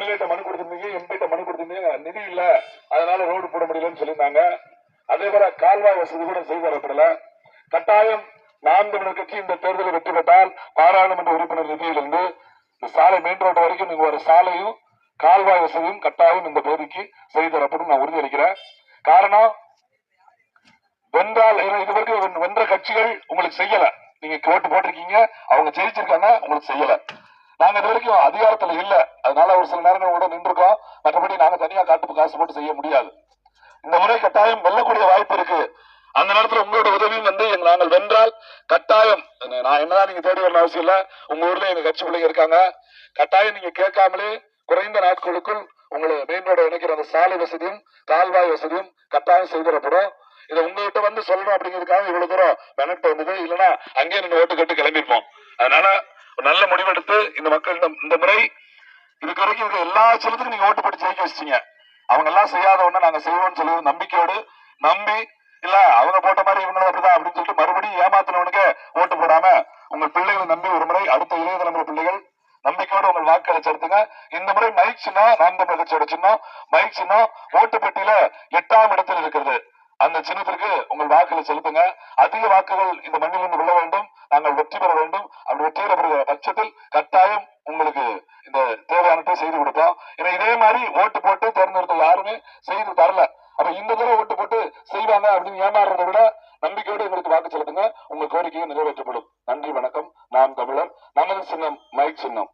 எம்எல்ஏட்ட மனு கொடுத்திருந்தீங்க எம்பிட்ட மனு கொடுத்திருந்தீங்க நிதி இல்ல அதனால ரோடு போட முடியலன்னு சொல்லியிருந்தாங்க. அதே போல கால்வாய் வசதி கூட செய்து வரப்படல கட்டாயம் நாம் தமிழர் கட்சி இந்த தேர்தலில் வெற்றி பெற்றால் பாராளுமன்ற உறுப்பினர் நிதியிலிருந்து இந்த சாலை மெயின் ரோடு வரைக்கும் நீங்க ஒரு சாலையும் கால்வாய் வசதியும் கட்டாயம் இந்த பகுதிக்கு செய்து தரப்படும் நான் உறுதியளிக்கிறேன். காரணம் வென்றால் இது வரைக்கும் வென்ற கட்சிகள் உங்களுக்கு செய்யல. நீங்க ஓட்டு போட்டிருக்கீங்க அவங்க ஜெயிச்சிருக்காங்க உங்களுக்கு செய்யல. நாங்க இது வரைக்கும் அதிகாரத்துல இல்ல. அதனால ஒரு சில நேரங்கள் கூட நின்றுருக்கோம். மற்றபடி நாங்க தனியா காட்டு காசு போட்டு செய்ய முடியாது. இந்த முறை கட்டாயம் வெல்லக்கூடிய வாய்ப்பு இருக்கு. அந்த நேரத்துல உங்களோட உதவியும் வந்து நாங்கள் வென்றால் கட்டாயம் நான் என்னதான் நீங்க தேடி வரணும் அவசியம் இல்ல. உங்க ஊர்ல எங்க கட்சி பிள்ளைங்க இருக்காங்க. கட்டாயம் நீங்க கேட்காமலே குறைந்த நாட்களுக்குள் உங்களை மெயின் ரோட இணைக்கிற அந்த சாலை வசதியும் கால்வாய் வசதியும் கட்டாயம் செய்திடப்படும் இதை உங்ககிட்ட வந்து சொல்லணும் அப்படிங்கிறதுக்காக இவ்வளவு தூரம் மெனட்டு வந்தது. இல்லைன்னா அங்கேயே நீங்க ஓட்டு கட்டு கிளம்பிருப்போம். அதனால நல்ல முடிவெடுத்து இந்த மக்கள் இந்த- முறை இதுக்கு வரைக்கும் இருக்க எல்லா சிலத்துக்கும் நீங்க ஓட்டு போட்டு ஜெயிக்க வச்சிட்டீங்க. அவங்க எல்லாம் செய்யாத ஒண்ணு நாங்க செய்வோம்னு சொல்லி நம்பிக்கையோடு நம்பி இல்ல அவங்க போட்ட மாதிரி இவங்களும் அப்படிதான் அப்படின்னு சொல்லிட்டு மறுபடியும் ஏமாத்தினவனுக்கு ஓட்டு போடாம உங்க பிள்ளைகளை நம்பி ஒரு முறை அடுத்த இளைய தலைமுறை பிள்ளைகள் நம்பிக்கையோடு உங்கள் வாக்குகளை செலுத்துங்க. இந்த முறை மைக் சின்னம் நாம் தமிழர் கட்சியோட சின்னம் மைக் சின்னம் ஓட்டு பெட்டியில எட்டாம் இடத்தில் இருக்கிறது. அந்த சின்னத்திற்கு உங்கள் வாக்குகளை செலுத்துங்க. அதிக வாக்குகள் இந்த மண்ணிலிருந்து விழ வேண்டும். நாங்கள் வெற்றி பெற வேண்டும். அப்படி வெற்றி பெறுகிற பட்சத்தில் கட்டாயம் உங்களுக்கு இந்த தேவையானதை செய்து கொடுப்போம் ஏன்னா இதே மாதிரி ஓட்டு போட்டு தேர்ந்தெடுத்த யாருமே செய்து தரல. அப்ப இந்த தடவை ஓட்டு போட்டு செய்வாங்க அப்படின்னு ஏமாறுறதை விட நம்பிக்கையோடு எங்களுக்கு வாக்கு செலுத்துங்க. உங்க கோரிக்கையும் நிறைவேற்றப்படும். நன்றி வணக்கம். நாம் தமிழர் நமது சின்னம். மைக் சின்னம்.